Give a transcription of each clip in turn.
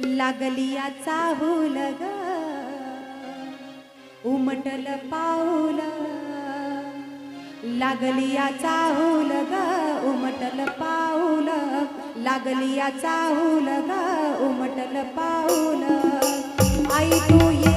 लागलिया चाहूल ग. उमटल पाऊल. लागलिया चाहूल ग. उमटल पाऊल. लागलिया चाहूल ग. उमटल पाऊल. आई तू ये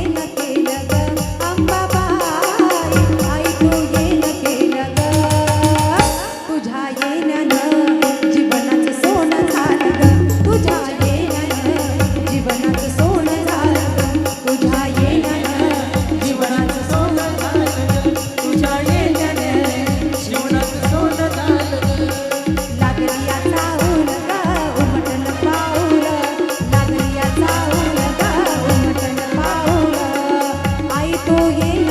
தூயில்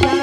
Bye.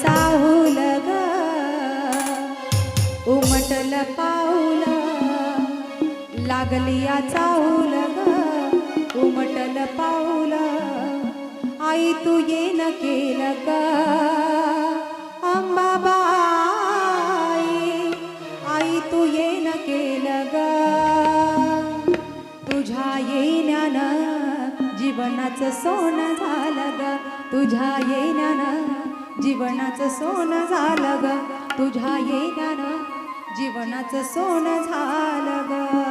चाहूल ग. उमटल पाऊल. लागली या हुल ग. उमटल पाऊल. आई तू येन केलं ग. अंबाबाई आई तू येन केलं ग. तुझ्या येण्यानं जीवनाचं सोनं झालं ग. तुझ्या येण्यानं जीवनाचं सोनं झालं ग. तुझ्या येण्यानं जीवनाचं सोनं झालं ग.